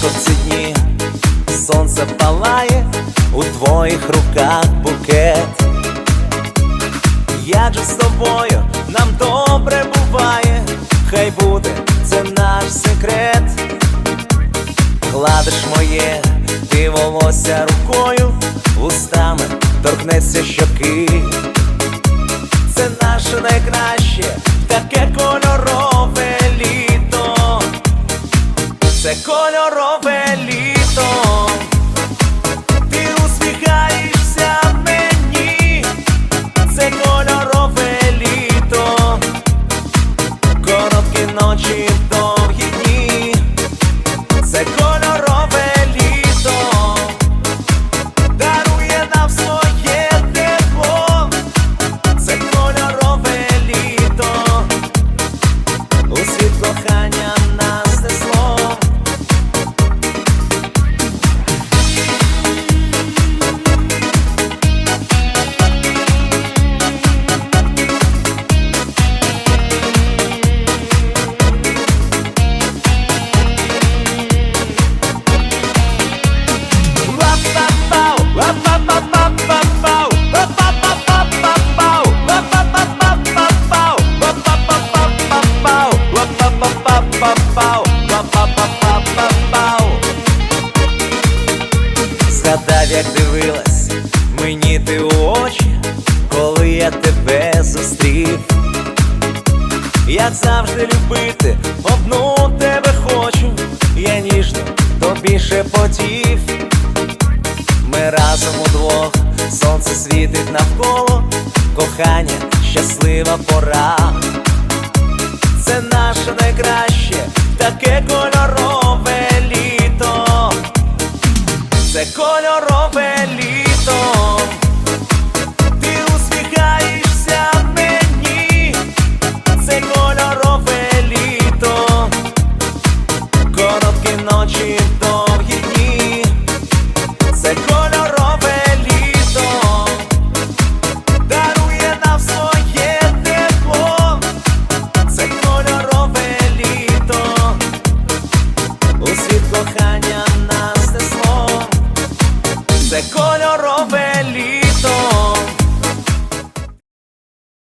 Жарко в ці дні, сонце палає, у твоїх руках букет. Як же з тобою нам добре буває, хай буде це наш секрет. Гладиш моє ти волосся рукою, устами торкнеться щоки. Це кольорове літо. Дивилась мені ти у очі, коли я тебе зустрів. Як завжди любити, одну тебе хочу, я ніжно тобі шепотів. Ми разом удвох, сонце світить навколо, кохання, щаслива пора. Це наше найкраще, таке кольорове це кольорове літо.